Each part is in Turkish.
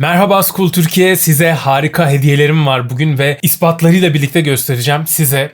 Merhaba School Türkiye size harika hediyelerim var bugün ve ispatlarıyla birlikte göstereceğim size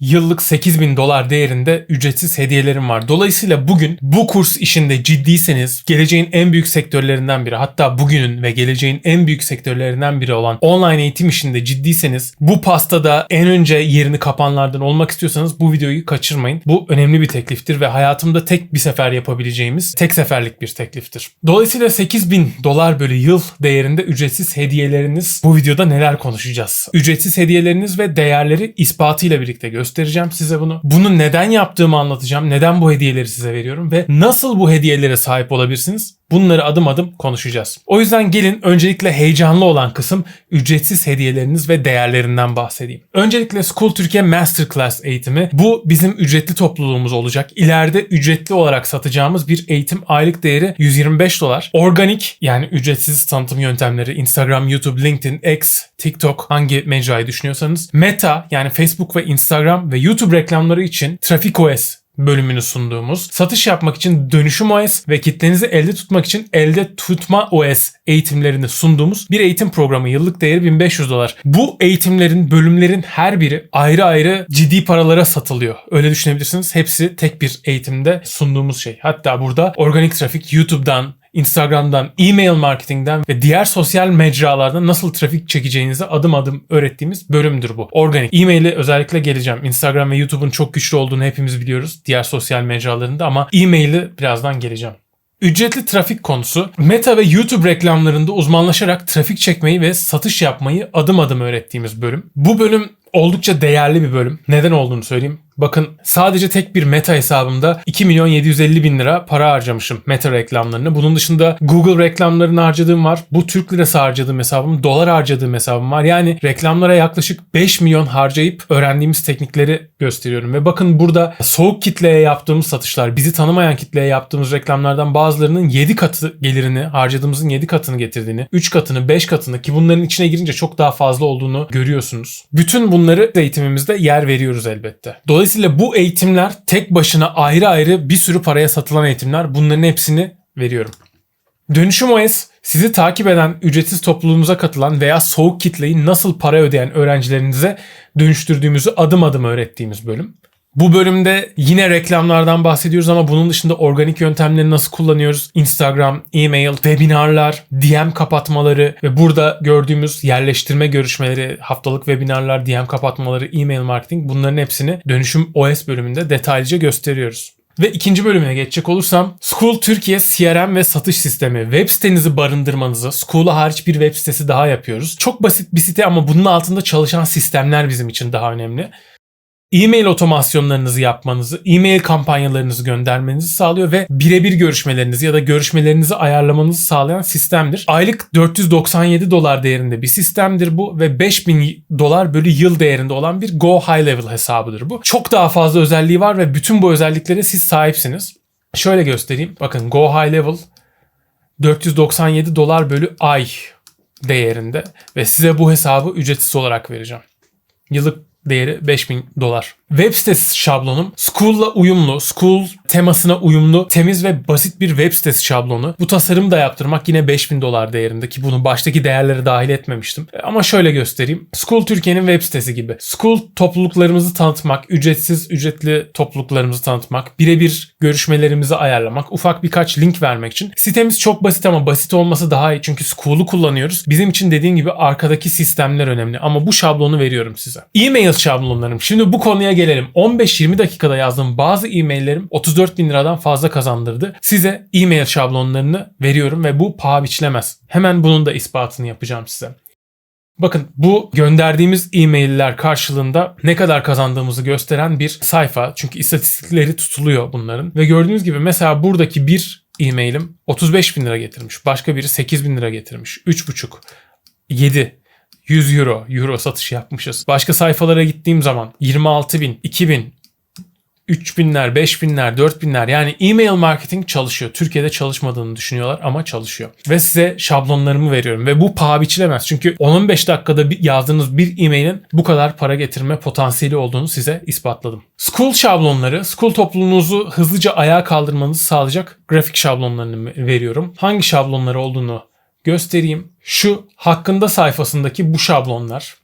yıllık 8000 dolar değerinde ücretsiz hediyelerim var. Dolayısıyla bugün bu kurs işinde ciddiyseniz geleceğin en büyük sektörlerinden biri hatta bugünün ve geleceğin en büyük sektörlerinden biri olan online eğitim işinde ciddiyseniz bu pastada en önce yerini kapanlardan olmak istiyorsanız bu videoyu kaçırmayın. Bu önemli bir tekliftir ve hayatımda tek bir sefer yapabileceğimiz tek seferlik bir tekliftir. Dolayısıyla 8000 dolar bölü yıl değerinde ücretsiz hediyeleriniz bu videoda neler konuşacağız? Ücretsiz hediyeleriniz ve değerleri ispatıyla birlikte göstereceğim göstereceğim size bunu. Bunu neden yaptığımı anlatacağım. Neden bu hediyeleri size veriyorum ve nasıl bu hediyelere sahip olabilirsiniz? Bunları adım adım konuşacağız. O yüzden gelin öncelikle heyecanlı olan kısım ücretsiz hediyeleriniz ve değerlerinden bahsedeyim. Öncelikle School Türkiye Masterclass eğitimi. Bu bizim ücretli topluluğumuz olacak. İleride ücretli olarak satacağımız bir eğitim aylık değeri 125 dolar. Organik yani ücretsiz tanıtım yöntemleri Instagram, YouTube, LinkedIn, X, TikTok hangi mecrayı düşünüyorsanız. Meta yani Facebook ve Instagram ve YouTube reklamları için Traffic OS bölümünü sunduğumuz, satış yapmak için dönüşüm OS ve kitlenizi elde tutmak için elde tutma OS eğitimlerini sunduğumuz bir eğitim programı. Yıllık değeri 1500 dolar. Bu eğitimlerin, bölümlerin her biri ayrı ayrı ciddi paralara satılıyor. Öyle düşünebilirsiniz. Hepsi tek bir eğitimde sunduğumuz şey. Hatta burada organik trafik YouTube'dan, Instagram'dan, e-mail marketingden ve diğer sosyal mecralardan nasıl trafik çekeceğinizi adım adım öğrettiğimiz bölümdür bu. Organik. E-mail'e özellikle geleceğim. Instagram ve YouTube'un çok güçlü olduğunu hepimiz biliyoruz. Diğer sosyal mecralarında ama e-mail'i birazdan geleceğim. Ücretli trafik konusu Meta ve YouTube reklamlarında uzmanlaşarak trafik çekmeyi ve satış yapmayı adım adım öğrettiğimiz bölüm. Bu bölüm oldukça değerli bir bölüm. Neden olduğunu söyleyeyim. Bakın sadece tek bir meta hesabımda 2 milyon 750 bin lira para harcamışım meta reklamlarını. Bunun dışında Google reklamlarını harcadığım var. Bu Türk lirası harcadığım hesabım, dolar harcadığım hesabım var. Yani reklamlara yaklaşık 5 milyon harcayıp öğrendiğimiz teknikleri gösteriyorum. Ve bakın burada soğuk kitleye yaptığımız satışlar, bizi tanımayan kitleye yaptığımız reklamlardan bazılarının 7 katı gelirini, harcadığımızın 7 katını getirdiğini, 3 katını, 5 katını ki bunların içine girince çok daha fazla olduğunu görüyorsunuz. Bütün bunları eğitimimizde yer veriyoruz elbette. Dolayısıyla Dolayısıyla bu eğitimler tek başına ayrı ayrı bir sürü paraya satılan eğitimler. Bunların hepsini veriyorum. Dönüşüm OS sizi takip eden, ücretsiz topluluğumuza katılan veya soğuk kitleyi nasıl para ödeyen öğrencilerinize dönüştürdüğümüzü adım adım öğrettiğimiz bölüm. Bu bölümde yine reklamlardan bahsediyoruz ama bunun dışında organik yöntemleri nasıl kullanıyoruz? Instagram, e-mail, webinarlar, DM kapatmaları ve burada gördüğümüz yerleştirme görüşmeleri, haftalık webinarlar, DM kapatmaları, e-mail marketing bunların hepsini dönüşüm OS bölümünde detaylıca gösteriyoruz. Ve ikinci bölümüne geçecek olursam School Türkiye CRM ve satış sistemi. Web sitenizi barındırmanızı School'a hariç bir web sitesi daha yapıyoruz. Çok basit bir site ama bunun altında çalışan sistemler bizim için daha önemli e-mail otomasyonlarınızı yapmanızı, e-mail kampanyalarınızı göndermenizi sağlıyor ve birebir görüşmelerinizi ya da görüşmelerinizi ayarlamanızı sağlayan sistemdir. Aylık 497 dolar değerinde bir sistemdir bu ve 5000 dolar bölü yıl değerinde olan bir Go High Level hesabıdır bu. Çok daha fazla özelliği var ve bütün bu özelliklere siz sahipsiniz. Şöyle göstereyim. Bakın Go High Level 497 dolar bölü ay değerinde ve size bu hesabı ücretsiz olarak vereceğim. Yıllık değeri 5000 dolar. Web sitesi şablonum School'la uyumlu, School temasına uyumlu, temiz ve basit bir web sitesi şablonu. Bu tasarımı da yaptırmak yine 5000 dolar değerinde ki bunu baştaki değerleri dahil etmemiştim. E, ama şöyle göstereyim. School Türkiye'nin web sitesi gibi. School topluluklarımızı tanıtmak, ücretsiz ücretli topluluklarımızı tanıtmak, birebir görüşmelerimizi ayarlamak, ufak birkaç link vermek için. Sitemiz çok basit ama basit olması daha iyi çünkü School'u kullanıyoruz. Bizim için dediğim gibi arkadaki sistemler önemli ama bu şablonu veriyorum size. E-mail şablonlarım. Şimdi bu konuya gelelim. 15-20 dakikada yazdığım bazı e-maillerim 34 bin liradan fazla kazandırdı. Size e-mail şablonlarını veriyorum ve bu paha biçilemez. Hemen bunun da ispatını yapacağım size. Bakın bu gönderdiğimiz e-mailler karşılığında ne kadar kazandığımızı gösteren bir sayfa. Çünkü istatistikleri tutuluyor bunların. Ve gördüğünüz gibi mesela buradaki bir e-mailim 35 bin lira getirmiş. Başka biri 8 bin lira getirmiş. 3,5, 7, 100 euro, euro satış yapmışız. Başka sayfalara gittiğim zaman 26 bin, 2 bin, 3000'ler, 5000'ler, 4000'ler yani e-mail marketing çalışıyor. Türkiye'de çalışmadığını düşünüyorlar ama çalışıyor. Ve size şablonlarımı veriyorum ve bu paha biçilemez. Çünkü 10-15 dakikada yazdığınız bir e-mailin bu kadar para getirme potansiyeli olduğunu size ispatladım. School şablonları, School topluluğunuzu hızlıca ayağa kaldırmanızı sağlayacak grafik şablonlarını veriyorum. Hangi şablonları olduğunu göstereyim. Şu hakkında sayfasındaki bu şablonlar.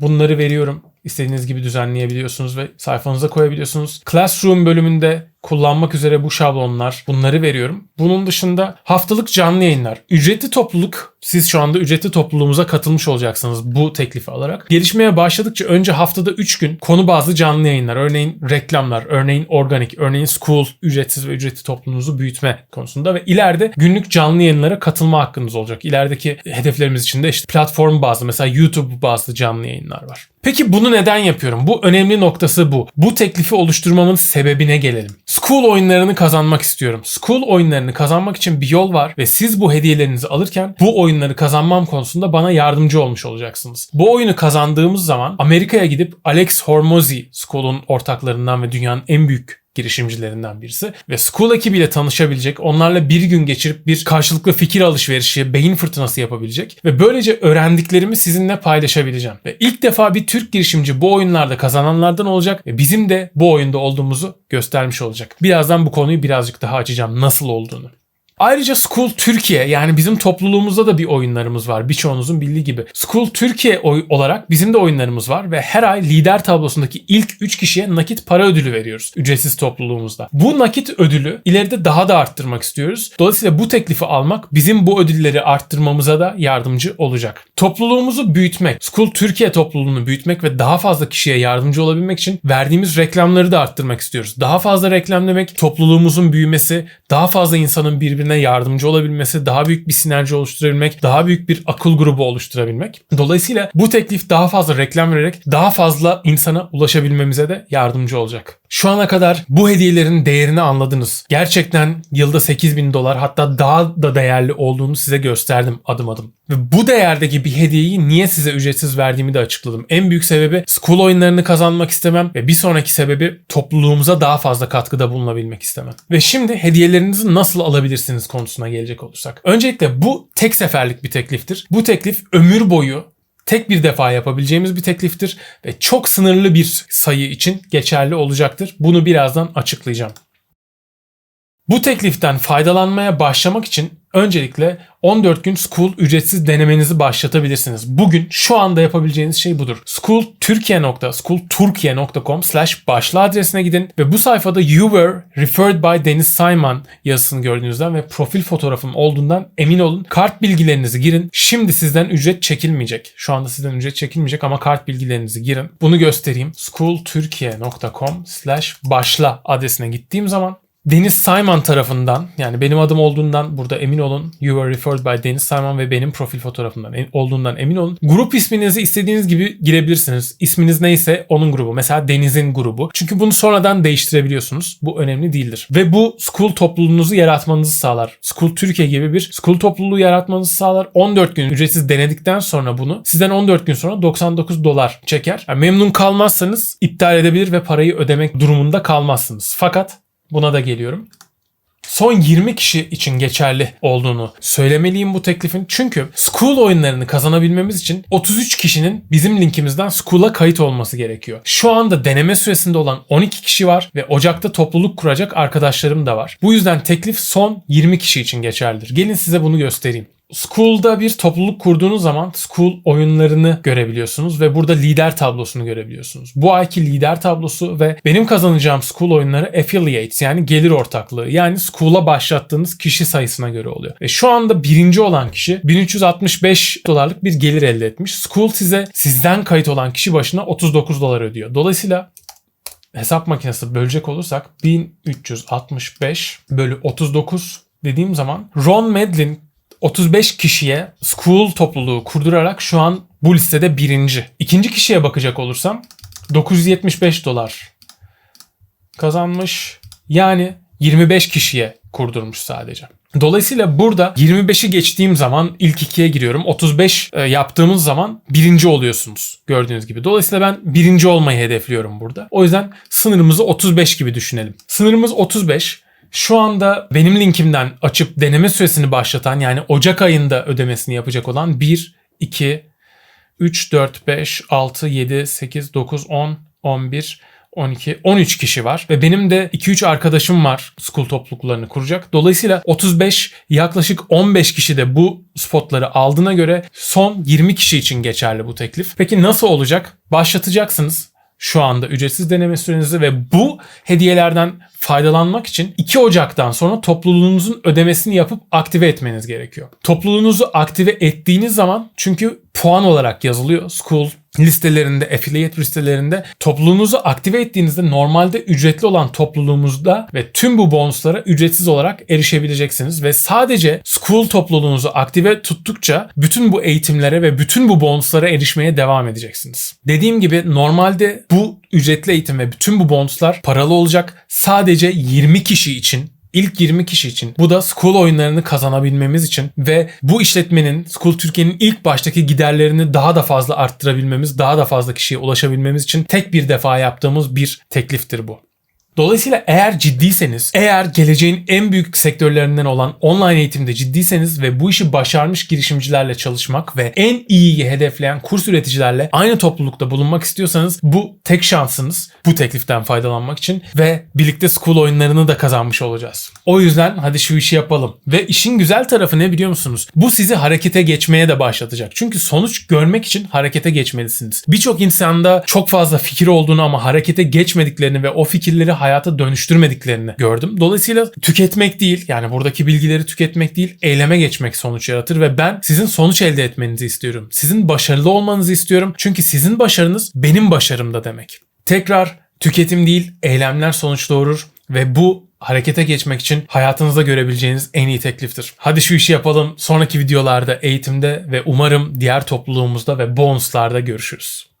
Bunları veriyorum. İstediğiniz gibi düzenleyebiliyorsunuz ve sayfanıza koyabiliyorsunuz. Classroom bölümünde kullanmak üzere bu şablonlar bunları veriyorum. Bunun dışında haftalık canlı yayınlar. Ücretli topluluk siz şu anda ücretli topluluğumuza katılmış olacaksınız bu teklifi alarak. Gelişmeye başladıkça önce haftada 3 gün konu bazlı canlı yayınlar. Örneğin reklamlar, örneğin organik, örneğin school ücretsiz ve ücretli topluluğunuzu büyütme konusunda ve ileride günlük canlı yayınlara katılma hakkınız olacak. İlerideki hedeflerimiz için de işte platform bazlı mesela YouTube bazlı canlı yayınlar var. Peki bunu neden yapıyorum? Bu önemli noktası bu. Bu teklifi oluşturmamın sebebine gelelim. School oyunlarını kazanmak istiyorum. School oyunlarını kazanmak için bir yol var ve siz bu hediyelerinizi alırken bu oyunları kazanmam konusunda bana yardımcı olmuş olacaksınız. Bu oyunu kazandığımız zaman Amerika'ya gidip Alex Hormozi School'un ortaklarından ve dünyanın en büyük girişimcilerinden birisi ve School ekibiyle tanışabilecek, onlarla bir gün geçirip bir karşılıklı fikir alışverişi, beyin fırtınası yapabilecek ve böylece öğrendiklerimi sizinle paylaşabileceğim. Ve ilk defa bir Türk girişimci bu oyunlarda kazananlardan olacak ve bizim de bu oyunda olduğumuzu göstermiş olacak. Birazdan bu konuyu birazcık daha açacağım nasıl olduğunu. Ayrıca School Türkiye yani bizim topluluğumuzda da bir oyunlarımız var. Birçoğunuzun bildiği gibi. School Türkiye olarak bizim de oyunlarımız var ve her ay lider tablosundaki ilk 3 kişiye nakit para ödülü veriyoruz ücretsiz topluluğumuzda. Bu nakit ödülü ileride daha da arttırmak istiyoruz. Dolayısıyla bu teklifi almak bizim bu ödülleri arttırmamıza da yardımcı olacak. Topluluğumuzu büyütmek, School Türkiye topluluğunu büyütmek ve daha fazla kişiye yardımcı olabilmek için verdiğimiz reklamları da arttırmak istiyoruz. Daha fazla reklam demek topluluğumuzun büyümesi, daha fazla insanın birbirine birbirine yardımcı olabilmesi, daha büyük bir sinerji oluşturabilmek, daha büyük bir akıl grubu oluşturabilmek. Dolayısıyla bu teklif daha fazla reklam vererek daha fazla insana ulaşabilmemize de yardımcı olacak. Şu ana kadar bu hediyelerin değerini anladınız. Gerçekten yılda 8000 dolar hatta daha da değerli olduğunu size gösterdim adım adım. Ve bu değerdeki bir hediyeyi niye size ücretsiz verdiğimi de açıkladım. En büyük sebebi school oyunlarını kazanmak istemem ve bir sonraki sebebi topluluğumuza daha fazla katkıda bulunabilmek istemem. Ve şimdi hediyelerinizi nasıl alabilirsiniz konusuna gelecek olursak. Öncelikle bu tek seferlik bir tekliftir. Bu teklif ömür boyu tek bir defa yapabileceğimiz bir tekliftir ve çok sınırlı bir sayı için geçerli olacaktır. Bunu birazdan açıklayacağım. Bu tekliften faydalanmaya başlamak için öncelikle 14 gün School ücretsiz denemenizi başlatabilirsiniz. Bugün şu anda yapabileceğiniz şey budur. schoolturkiye.schoolturkiye.com slash başla adresine gidin ve bu sayfada you were referred by Deniz Sayman yazısını gördüğünüzden ve profil fotoğrafım olduğundan emin olun. Kart bilgilerinizi girin. Şimdi sizden ücret çekilmeyecek. Şu anda sizden ücret çekilmeyecek ama kart bilgilerinizi girin. Bunu göstereyim. schoolturkiye.com slash başla adresine gittiğim zaman Deniz Simon tarafından yani benim adım olduğundan burada emin olun. You are referred by Deniz Simon ve benim profil fotoğrafımdan olduğundan emin olun. Grup isminizi istediğiniz gibi girebilirsiniz. İsminiz neyse onun grubu. Mesela Deniz'in grubu. Çünkü bunu sonradan değiştirebiliyorsunuz. Bu önemli değildir. Ve bu school topluluğunuzu yaratmanızı sağlar. School Türkiye gibi bir school topluluğu yaratmanızı sağlar. 14 gün ücretsiz denedikten sonra bunu sizden 14 gün sonra 99 dolar çeker. Yani memnun kalmazsanız iptal edebilir ve parayı ödemek durumunda kalmazsınız. Fakat Buna da geliyorum. Son 20 kişi için geçerli olduğunu söylemeliyim bu teklifin. Çünkü School oyunlarını kazanabilmemiz için 33 kişinin bizim linkimizden School'a kayıt olması gerekiyor. Şu anda deneme süresinde olan 12 kişi var ve Ocak'ta topluluk kuracak arkadaşlarım da var. Bu yüzden teklif son 20 kişi için geçerlidir. Gelin size bunu göstereyim. School'da bir topluluk kurduğunuz zaman School oyunlarını görebiliyorsunuz ve burada lider tablosunu görebiliyorsunuz. Bu ayki lider tablosu ve benim kazanacağım School oyunları affiliates yani gelir ortaklığı yani School'a başlattığınız kişi sayısına göre oluyor. Ve şu anda birinci olan kişi 1365 dolarlık bir gelir elde etmiş. School size sizden kayıt olan kişi başına 39 dolar ödüyor. Dolayısıyla hesap makinesi bölecek olursak 1365 bölü 39 dediğim zaman Ron Medlin 35 kişiye school topluluğu kurdurarak şu an bu listede birinci. İkinci kişiye bakacak olursam 975 dolar kazanmış. Yani 25 kişiye kurdurmuş sadece. Dolayısıyla burada 25'i geçtiğim zaman ilk ikiye giriyorum. 35 e, yaptığımız zaman birinci oluyorsunuz gördüğünüz gibi. Dolayısıyla ben birinci olmayı hedefliyorum burada. O yüzden sınırımızı 35 gibi düşünelim. Sınırımız 35. Şu anda benim linkimden açıp deneme süresini başlatan yani Ocak ayında ödemesini yapacak olan 1, 2, 3, 4, 5, 6, 7, 8, 9, 10, 11, 12, 13 kişi var ve benim de 2-3 arkadaşım var school topluluklarını kuracak. Dolayısıyla 35 yaklaşık 15 kişi de bu spotları aldığına göre son 20 kişi için geçerli bu teklif. Peki nasıl olacak? Başlatacaksınız şu anda ücretsiz deneme sürenizi ve bu hediyelerden faydalanmak için 2 Ocak'tan sonra topluluğunuzun ödemesini yapıp aktive etmeniz gerekiyor. Topluluğunuzu aktive ettiğiniz zaman çünkü puan olarak yazılıyor. School listelerinde, affiliate listelerinde topluluğunuzu aktive ettiğinizde normalde ücretli olan topluluğumuzda ve tüm bu bonuslara ücretsiz olarak erişebileceksiniz ve sadece school topluluğunuzu aktive tuttukça bütün bu eğitimlere ve bütün bu bonuslara erişmeye devam edeceksiniz. Dediğim gibi normalde bu ücretli eğitim ve bütün bu bonuslar paralı olacak. Sadece 20 kişi için İlk 20 kişi için. Bu da School oyunlarını kazanabilmemiz için ve bu işletmenin School Türkiye'nin ilk baştaki giderlerini daha da fazla arttırabilmemiz, daha da fazla kişiye ulaşabilmemiz için tek bir defa yaptığımız bir tekliftir bu. Dolayısıyla eğer ciddiyseniz, eğer geleceğin en büyük sektörlerinden olan online eğitimde ciddiyseniz ve bu işi başarmış girişimcilerle çalışmak ve en iyiyi hedefleyen kurs üreticilerle aynı toplulukta bulunmak istiyorsanız bu tek şansınız bu tekliften faydalanmak için ve birlikte school oyunlarını da kazanmış olacağız. O yüzden hadi şu işi yapalım. Ve işin güzel tarafı ne biliyor musunuz? Bu sizi harekete geçmeye de başlatacak. Çünkü sonuç görmek için harekete geçmelisiniz. Birçok insanda çok fazla fikir olduğunu ama harekete geçmediklerini ve o fikirleri hayata dönüştürmediklerini gördüm. Dolayısıyla tüketmek değil yani buradaki bilgileri tüketmek değil eyleme geçmek sonuç yaratır ve ben sizin sonuç elde etmenizi istiyorum. Sizin başarılı olmanızı istiyorum. Çünkü sizin başarınız benim başarım da demek. Tekrar tüketim değil eylemler sonuç doğurur ve bu harekete geçmek için hayatınızda görebileceğiniz en iyi tekliftir. Hadi şu işi yapalım. Sonraki videolarda, eğitimde ve umarım diğer topluluğumuzda ve bonuslarda görüşürüz.